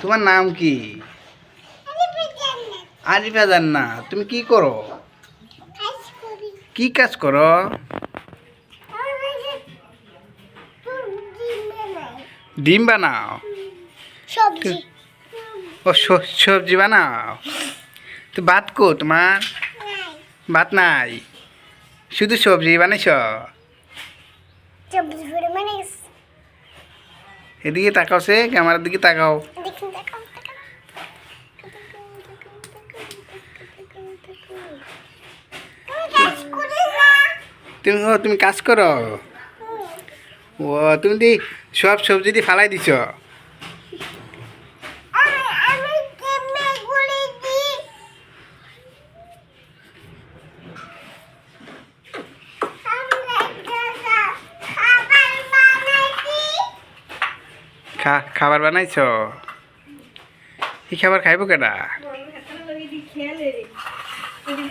তোমার নাম কি? আরিফা জান্না তুমি কি করো? কি কাজ করো? ডিম বানাও। সবজি। ও সবজি বানাও। তো ভাত কো তোমার? ভাত নাই। শুধু সবজি বানাইছ? সবজি এদিকে তাকাও, সে ক্যামেরার দিকে তাকাও। তুমি তুমি কাজ করো? ও, তুমি সব সবজি ফালাই দিছ? খাবার বানাইছ? কি খাবার খাইব কেডা?